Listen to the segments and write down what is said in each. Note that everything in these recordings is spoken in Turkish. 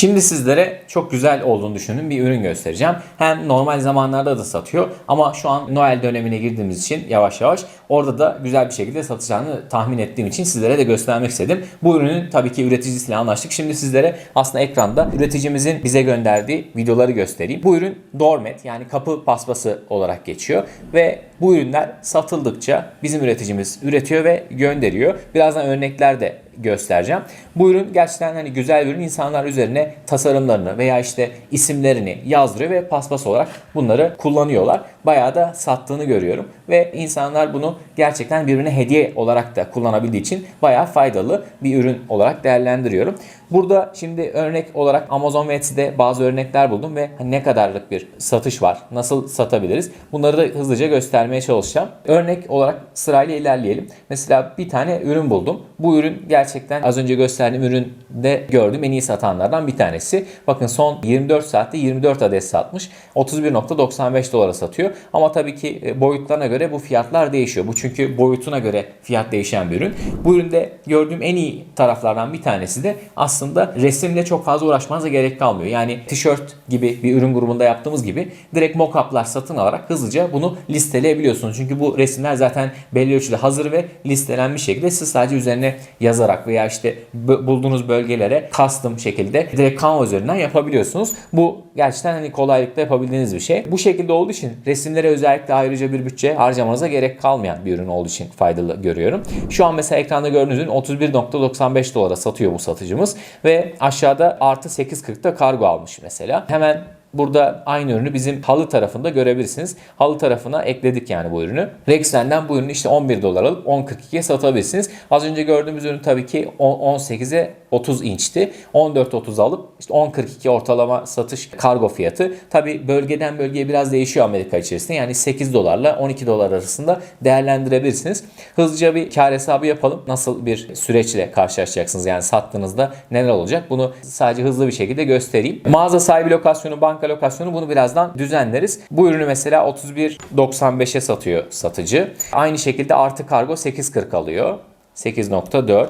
Şimdi sizlere çok güzel olduğunu düşündüğüm bir ürün göstereceğim. Hem normal zamanlarda da satıyor ama şu an Noel dönemine girdiğimiz için yavaş yavaş orada da güzel bir şekilde satacağını tahmin ettiğim için sizlere de göstermek istedim. Bu ürünün tabii ki üreticisiyle anlaştık. Şimdi sizlere aslında ekranda üreticimizin bize gönderdiği videoları göstereyim. Bu ürün Doormat yani kapı paspası olarak geçiyor ve bu ürünler satıldıkça bizim üreticimiz üretiyor ve gönderiyor. Birazdan örnekler de göstereceğim. Bu ürün gerçekten hani güzel bir ürün. İnsanlar üzerine tasarımlarını veya işte isimlerini yazdırıyor ve paspas olarak bunları kullanıyorlar. Bayağı da sattığını görüyorum ve insanlar bunu gerçekten birbirine hediye olarak da kullanabildiği için bayağı faydalı bir ürün olarak değerlendiriyorum. Burada şimdi örnek olarak Amazon ve Etsy'de bazı örnekler buldum ve ne kadarlık bir satış var, nasıl satabiliriz bunları da hızlıca göstermeye çalışacağım. Örnek olarak sırayla ilerleyelim. Mesela bir tane ürün buldum. Bu ürün gerçekten az önce gösterdiğim üründe gördüğüm en iyi satanlardan bir tanesi. Bakın son 24 saatte 24 adet satmış. 31.95 dolara satıyor. Ama tabii ki e, boyutlarına göre bu fiyatlar değişiyor. Bu çünkü boyutuna göre fiyat değişen bir ürün. Bu üründe gördüğüm en iyi taraflardan bir tanesi de aslında resimle çok fazla uğraşmanıza gerek kalmıyor. Yani tişört gibi bir ürün grubunda yaptığımız gibi direkt mock-up'lar satın alarak hızlıca bunu listeleyebiliyorsunuz. Çünkü bu resimler zaten belli ölçüde hazır ve listelenmiş şekilde siz sadece üzerine yazarak veya işte bulduğunuz bölgelere custom şekilde direkt Canva üzerinden yapabiliyorsunuz. Bu gerçekten hani kolaylıkla yapabildiğiniz bir şey. Bu şekilde olduğu için resimlere özellikle ayrıca bir bütçe harcamanıza gerek kalmayan bir ürün olduğu için faydalı görüyorum. Şu an mesela ekranda gördüğünüz ürün 31.95 dolara satıyor bu satıcımız ve aşağıda artı 8.40'da kargo almış mesela. Hemen Burada aynı ürünü bizim halı tarafında görebilirsiniz. Halı tarafına ekledik yani bu ürünü. Rexen'den bu ürünü işte 11 dolar alıp 10.42'ye satabilirsiniz. Az önce gördüğümüz ürün tabii ki 18'e 30 inçti. 14.30 alıp işte 10.42 ortalama satış kargo fiyatı. Tabii bölgeden bölgeye biraz değişiyor Amerika içerisinde. Yani 8 dolarla 12 dolar arasında değerlendirebilirsiniz. Hızlıca bir kar hesabı yapalım. Nasıl bir süreçle karşılaşacaksınız? Yani sattığınızda neler olacak? Bunu sadece hızlı bir şekilde göstereyim. Mağaza sahibi lokasyonu, banka lokasyonu bunu birazdan düzenleriz. Bu ürünü mesela 31.95'e satıyor satıcı. Aynı şekilde artı kargo 8.40 alıyor. 8.4.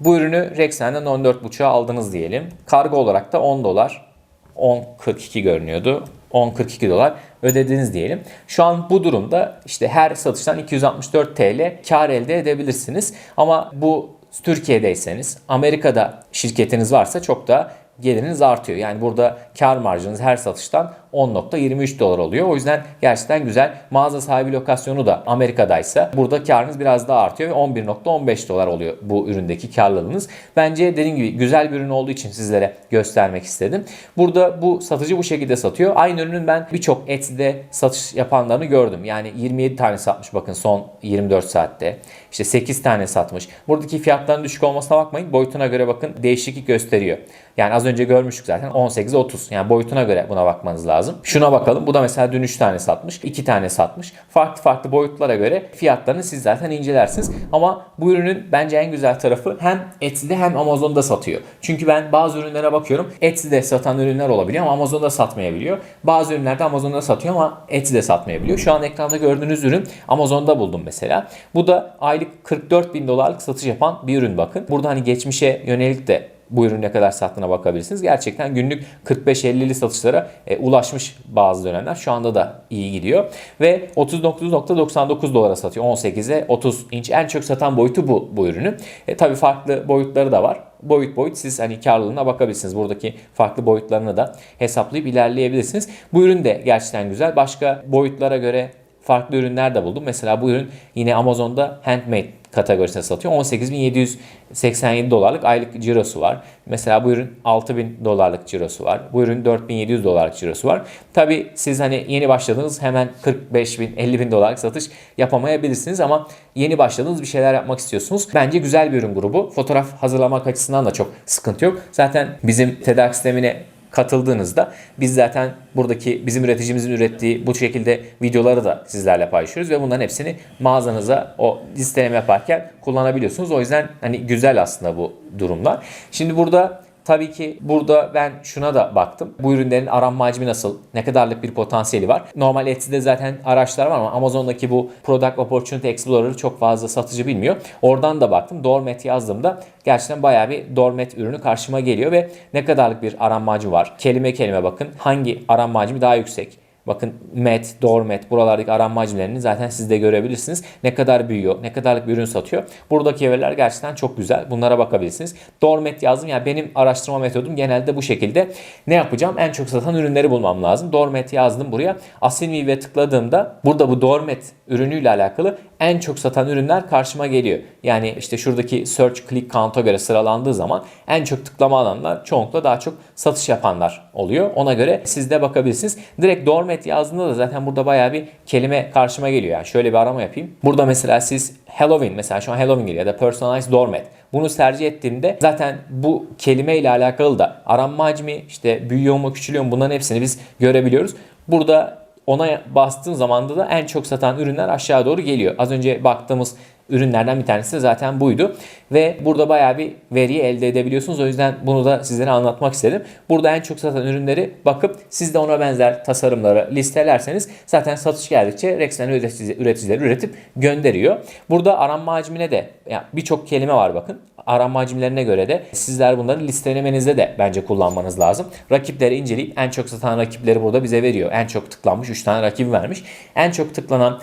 Bu ürünü Rexen'den 14.5'a aldınız diyelim. Kargo olarak da 10 dolar. 10.42 görünüyordu. 10.42 dolar ödediniz diyelim. Şu an bu durumda işte her satıştan 264 TL kar elde edebilirsiniz. Ama bu Türkiye'deyseniz, Amerika'da şirketiniz varsa çok da geliriniz artıyor. Yani burada kar marjınız her satıştan 10.23 dolar oluyor. O yüzden gerçekten güzel. Mağaza sahibi lokasyonu da Amerika'daysa burada karınız biraz daha artıyor ve 11.15 dolar oluyor bu üründeki karlılığınız. Bence dediğim gibi güzel bir ürün olduğu için sizlere göstermek istedim. Burada bu satıcı bu şekilde satıyor. Aynı ürünün ben birçok Etsy'de satış yapanlarını gördüm. Yani 27 tane satmış bakın son 24 saatte. İşte 8 tane satmış. Buradaki fiyatların düşük olmasına bakmayın. Boyutuna göre bakın değişiklik gösteriyor. Yani az önce görmüştük zaten 18'e 30. Yani boyutuna göre buna bakmanız lazım. Şuna bakalım. Bu da mesela dün 3 tane satmış. 2 tane satmış. Farklı farklı boyutlara göre fiyatlarını siz zaten incelersiniz. Ama bu ürünün bence en güzel tarafı hem Etsy'de hem Amazon'da satıyor. Çünkü ben bazı ürünlere bakıyorum. Etsy'de satan ürünler olabiliyor ama Amazon'da satmayabiliyor. Bazı ürünlerde Amazon'da satıyor ama Etsy'de satmayabiliyor. Şu an ekranda gördüğünüz ürün Amazon'da buldum mesela. Bu da aylık 44 bin dolarlık satış yapan bir ürün bakın. Burada hani geçmişe yönelik de bu ürün ne kadar sattığına bakabilirsiniz. Gerçekten günlük 45-50'li satışlara e, ulaşmış bazı dönemler. Şu anda da iyi gidiyor. Ve 39.99 dolara satıyor. 18'e 30 inç. En çok satan boyutu bu bu ürünün. E, tabii farklı boyutları da var. Boyut boyut siz hani karlılığına bakabilirsiniz. Buradaki farklı boyutlarını da hesaplayıp ilerleyebilirsiniz. Bu ürün de gerçekten güzel. Başka boyutlara göre farklı ürünler de buldum. Mesela bu ürün yine Amazon'da handmade kategorisine satıyor. 18.787 dolarlık aylık cirosu var. Mesela bu ürün 6.000 dolarlık cirosu var. Bu ürün 4.700 dolarlık cirosu var. Tabi siz hani yeni başladınız hemen 45.000 50.000 dolarlık satış yapamayabilirsiniz ama yeni başladığınız bir şeyler yapmak istiyorsunuz. Bence güzel bir ürün grubu. Fotoğraf hazırlamak açısından da çok sıkıntı yok. Zaten bizim tedarik sistemine katıldığınızda biz zaten buradaki bizim üreticimizin ürettiği bu şekilde videoları da sizlerle paylaşıyoruz ve bunların hepsini mağazanıza o listeleme yaparken kullanabiliyorsunuz. O yüzden hani güzel aslında bu durumlar. Şimdi burada tabii ki burada ben şuna da baktım. Bu ürünlerin aranma hacmi nasıl? Ne kadarlık bir potansiyeli var? Normal Etsy'de zaten araçlar var ama Amazon'daki bu Product Opportunity Explorer'ı çok fazla satıcı bilmiyor. Oradan da baktım. Doormat yazdığımda gerçekten bayağı bir Doormat ürünü karşıma geliyor ve ne kadarlık bir aranma hacmi var? Kelime kelime bakın. Hangi aranma hacmi daha yüksek? Bakın met, doormat buralardaki aranma hacimlerini zaten siz de görebilirsiniz. Ne kadar büyüyor, ne kadarlık bir ürün satıyor. Buradaki veriler gerçekten çok güzel. Bunlara bakabilirsiniz. Doormat yazdım. Yani benim araştırma metodum genelde bu şekilde. Ne yapacağım? En çok satan ürünleri bulmam lazım. Doormat yazdım buraya. Asilmi'ye tıkladığımda burada bu doormat ürünüyle alakalı en çok satan ürünler karşıma geliyor. Yani işte şuradaki search click count'a göre sıralandığı zaman en çok tıklama alanlar çoğunlukla daha çok satış yapanlar oluyor. Ona göre siz de bakabilirsiniz. Direkt doormat yazdığında da zaten burada bayağı bir kelime karşıma geliyor. Yani şöyle bir arama yapayım. Burada mesela siz Halloween mesela şu an Halloween geliyor ya da personalized doormat. Bunu tercih ettiğimde zaten bu kelime ile alakalı da aranma hacmi işte büyüyor mu küçülüyor mu bunların hepsini biz görebiliyoruz. Burada ona bastığın zaman da en çok satan ürünler aşağı doğru geliyor. Az önce baktığımız ürünlerden bir tanesi de zaten buydu. Ve burada bayağı bir veriyi elde edebiliyorsunuz. O yüzden bunu da sizlere anlatmak istedim. Burada en çok satan ürünleri bakıp siz de ona benzer tasarımları listelerseniz zaten satış geldikçe üretici, üreticileri üretip gönderiyor. Burada aranma hacmine de yani birçok kelime var bakın. Aranma hacimlerine göre de sizler bunları listelemenizde de bence kullanmanız lazım. Rakipleri inceleyip en çok satan rakipleri burada bize veriyor. En çok tıklanmış 3 tane rakip vermiş. En çok tıklanan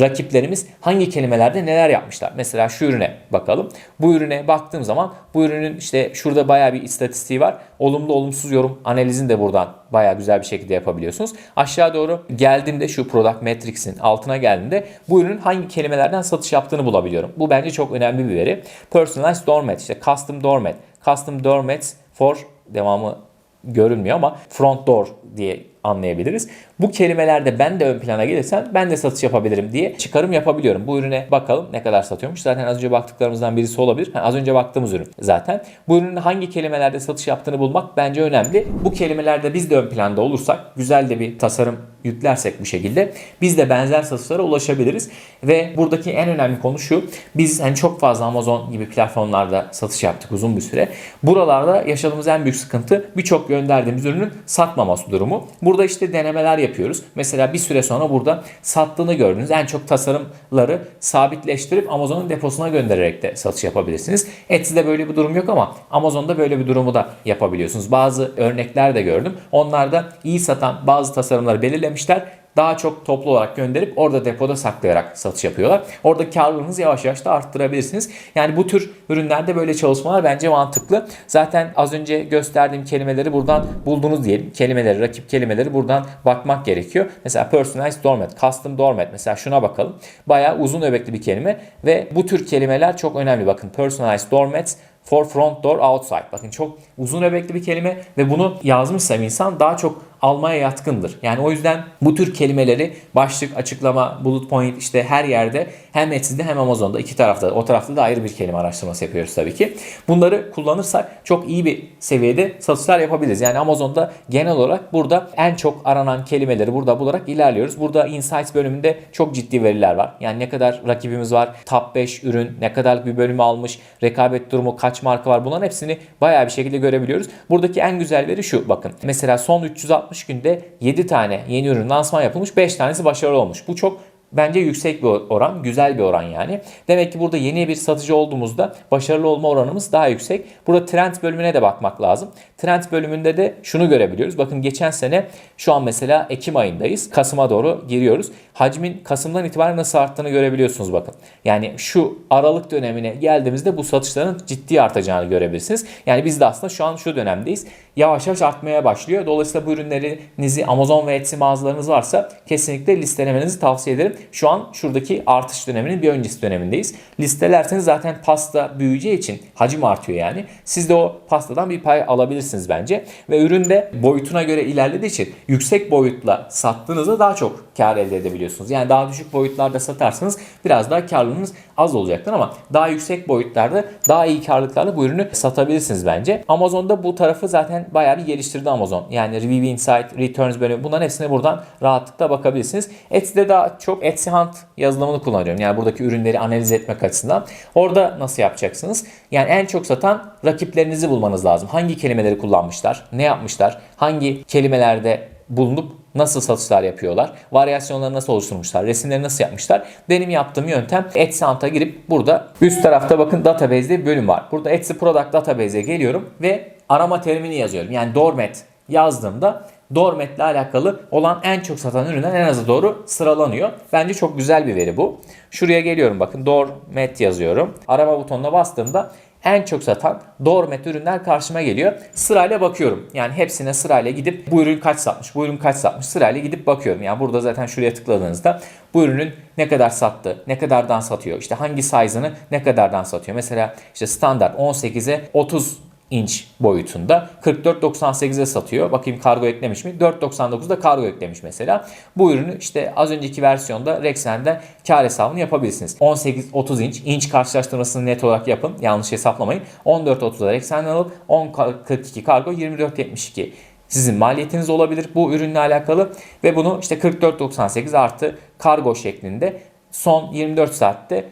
rakiplerimiz hangi kelimelerde neler yapmışlar. Mesela şu ürüne bakalım. Bu ürüne baktığım zaman bu ürünün işte şurada bayağı bir istatistiği var. Olumlu olumsuz yorum analizini de buradan bayağı güzel bir şekilde yapabiliyorsunuz. Aşağı doğru geldiğimde şu Product Matrix'in altına geldiğimde bu ürünün hangi kelimelerden satış yaptığını bulabiliyorum. Bu bence çok önemli bir veri. Personalized Doormat işte Custom Doormat. Custom Doormats for devamı görünmüyor ama front door diye anlayabiliriz. Bu kelimelerde ben de ön plana gelirsem ben de satış yapabilirim diye çıkarım yapabiliyorum. Bu ürüne bakalım ne kadar satıyormuş. Zaten az önce baktıklarımızdan birisi olabilir. Ha, az önce baktığımız ürün zaten. Bu ürünün hangi kelimelerde satış yaptığını bulmak bence önemli. Bu kelimelerde biz de ön planda olursak güzel de bir tasarım yüklersek bu şekilde biz de benzer satışlara ulaşabiliriz. Ve buradaki en önemli konu şu. Biz hani çok fazla Amazon gibi platformlarda satış yaptık uzun bir süre. Buralarda yaşadığımız en büyük sıkıntı birçok gönderdiğimiz ürünün satmaması durumu. Burada işte denemeler yapıyoruz. Mesela bir süre sonra burada sattığını gördüğünüz en çok tasarımları sabitleştirip Amazon'un deposuna göndererek de satış yapabilirsiniz. Etsy'de böyle bir durum yok ama Amazon'da böyle bir durumu da yapabiliyorsunuz. Bazı örnekler de gördüm. Onlarda iyi satan bazı tasarımları belirlemişler daha çok toplu olarak gönderip orada depoda saklayarak satış yapıyorlar. Orada karlılığınızı yavaş yavaş da arttırabilirsiniz. Yani bu tür ürünlerde böyle çalışmalar bence mantıklı. Zaten az önce gösterdiğim kelimeleri buradan buldunuz diyelim. Kelimeleri, rakip kelimeleri buradan bakmak gerekiyor. Mesela personalized doormat, custom doormat mesela şuna bakalım. Bayağı uzun öbekli bir kelime ve bu tür kelimeler çok önemli. Bakın personalized doormats for front door outside. Bakın çok uzun öbekli bir kelime ve bunu yazmışsam insan daha çok almaya yatkındır. Yani o yüzden bu tür kelimeleri başlık, açıklama, bullet point işte her yerde hem Etsy'de hem Amazon'da iki tarafta o tarafta da ayrı bir kelime araştırması yapıyoruz tabii ki. Bunları kullanırsak çok iyi bir seviyede satışlar yapabiliriz. Yani Amazon'da genel olarak burada en çok aranan kelimeleri burada bularak ilerliyoruz. Burada Insights bölümünde çok ciddi veriler var. Yani ne kadar rakibimiz var, top 5 ürün, ne kadar bir bölümü almış, rekabet durumu, kaç marka var bunların hepsini bayağı bir şekilde görebiliyoruz. Buradaki en güzel veri şu bakın. Mesela son 360 günde 7 tane yeni ürün lansman yapılmış, 5 tanesi başarılı olmuş. Bu çok Bence yüksek bir oran, güzel bir oran yani. Demek ki burada yeni bir satıcı olduğumuzda başarılı olma oranımız daha yüksek. Burada trend bölümüne de bakmak lazım. Trend bölümünde de şunu görebiliyoruz. Bakın geçen sene şu an mesela Ekim ayındayız. Kasım'a doğru giriyoruz. Hacmin Kasım'dan itibaren nasıl arttığını görebiliyorsunuz bakın. Yani şu Aralık dönemine geldiğimizde bu satışların ciddi artacağını görebilirsiniz. Yani biz de aslında şu an şu dönemdeyiz. Yavaş yavaş artmaya başlıyor. Dolayısıyla bu ürünlerinizi Amazon ve Etsy mağazalarınız varsa kesinlikle listelemenizi tavsiye ederim. Şu an şuradaki artış döneminin bir öncesi dönemindeyiz. Listelerseniz zaten pasta büyüyeceği için hacim artıyor yani. Siz de o pastadan bir pay alabilirsiniz bence. Ve ürün de boyutuna göre ilerlediği için yüksek boyutla sattığınızda daha çok kar elde edebiliyorsunuz. Yani daha düşük boyutlarda satarsanız biraz daha karlılığınız az olacaktır ama daha yüksek boyutlarda daha iyi karlılıklarla bu ürünü satabilirsiniz bence. Amazon'da bu tarafı zaten bayağı bir geliştirdi Amazon. Yani Review Insight, Returns bölümü bunların hepsine buradan rahatlıkla bakabilirsiniz. Etsy'de daha çok Etsy Hunt yazılımını kullanıyorum. Yani buradaki ürünleri analiz etmek açısından. Orada nasıl yapacaksınız? Yani en çok satan rakiplerinizi bulmanız lazım. Hangi kelimeleri kullanmışlar? Ne yapmışlar? Hangi kelimelerde bulunup nasıl satışlar yapıyorlar? Varyasyonları nasıl oluşturmuşlar? Resimleri nasıl yapmışlar? Benim yaptığım yöntem Hunt'a girip burada üst tarafta bakın database diye bir bölüm var. Burada Etsy Product Database'e geliyorum ve arama terimini yazıyorum. Yani Dormet yazdığımda Dormet'le alakalı olan en çok satan ürünler en aza doğru sıralanıyor. Bence çok güzel bir veri bu. Şuraya geliyorum bakın Dormet yazıyorum. Arama butonuna bastığımda en çok satan Dormet ürünler karşıma geliyor. Sırayla bakıyorum. Yani hepsine sırayla gidip bu ürün kaç satmış, bu ürün kaç satmış sırayla gidip bakıyorum. Yani burada zaten şuraya tıkladığınızda bu ürünün ne kadar sattı, ne kadardan satıyor, işte hangi size'ını ne kadardan satıyor. Mesela işte standart 18'e 30 inç boyutunda 44.98'e satıyor. Bakayım kargo eklemiş mi? 4.99'da kargo eklemiş mesela. Bu ürünü işte az önceki versiyonda Rexen'den kar hesabını yapabilirsiniz. 18-30 inç. inç karşılaştırmasını net olarak yapın. Yanlış hesaplamayın. 14.30'da Rexen'den alıp 10.42 kargo 24.72 sizin maliyetiniz olabilir bu ürünle alakalı ve bunu işte 44.98 artı kargo şeklinde son 24 saatte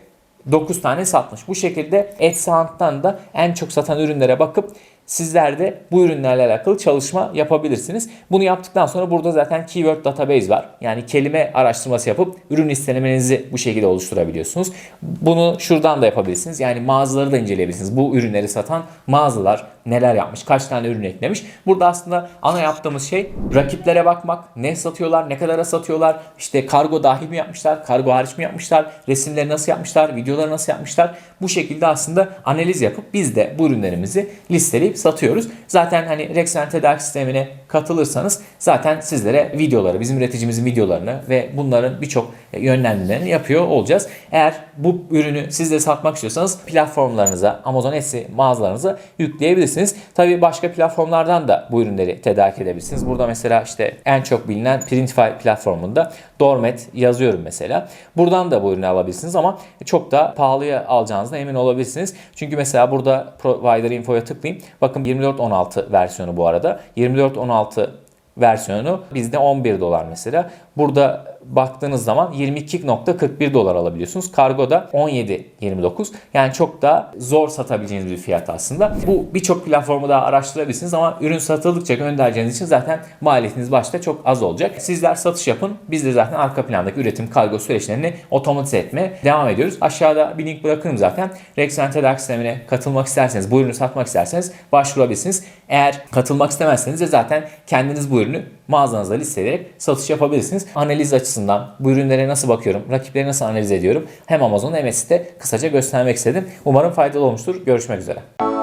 9 tane satmış. Bu şekilde Etsy Hunt'tan da en çok satan ürünlere bakıp sizler de bu ürünlerle alakalı çalışma yapabilirsiniz. Bunu yaptıktan sonra burada zaten keyword database var. Yani kelime araştırması yapıp ürün listelemenizi bu şekilde oluşturabiliyorsunuz. Bunu şuradan da yapabilirsiniz. Yani mağazaları da inceleyebilirsiniz. Bu ürünleri satan mağazalar neler yapmış, kaç tane ürün eklemiş. Burada aslında ana yaptığımız şey rakiplere bakmak. Ne satıyorlar, ne kadara satıyorlar, işte kargo dahil mi yapmışlar, kargo hariç mi yapmışlar, resimleri nasıl yapmışlar, videoları nasıl yapmışlar. Bu şekilde aslında analiz yapıp biz de bu ürünlerimizi listeleyip satıyoruz. Zaten hani Rexen tedarik sistemine katılırsanız zaten sizlere videoları, bizim üreticimizin videolarını ve bunların birçok yönlendirmelerini yapıyor olacağız. Eğer bu ürünü siz de satmak istiyorsanız platformlarınıza, Amazon Etsy mağazalarınıza yükleyebilirsiniz. Tabii başka platformlardan da bu ürünleri tedarik edebilirsiniz. Burada mesela işte en çok bilinen Printify platformunda Dormet yazıyorum mesela. Buradan da bu ürünü alabilirsiniz ama çok da pahalıya alacağınızda emin olabilirsiniz. Çünkü mesela burada Provider Info'ya tıklayayım. Bakın 24.16 versiyonu bu arada. 24.16 versiyonu bizde 11 dolar mesela. Burada baktığınız zaman 22.41 dolar alabiliyorsunuz. Kargoda 17.29. Yani çok da zor satabileceğiniz bir fiyat aslında. Bu birçok platformu daha araştırabilirsiniz ama ürün satıldıkça göndereceğiniz için zaten maliyetiniz başta çok az olacak. Sizler satış yapın. Biz de zaten arka plandaki üretim kargo süreçlerini otomatize etmeye devam ediyoruz. Aşağıda bir link bırakırım zaten. Rexen tedarik sistemine katılmak isterseniz, bu ürünü satmak isterseniz başvurabilirsiniz. Eğer katılmak istemezseniz de zaten kendiniz bu ürünü mağazanızda listeleyerek satış yapabilirsiniz. Analiz açısından bu ürünlere nasıl bakıyorum, rakipleri nasıl analiz ediyorum hem Amazon hem Etsy'de kısaca göstermek istedim. Umarım faydalı olmuştur. Görüşmek üzere.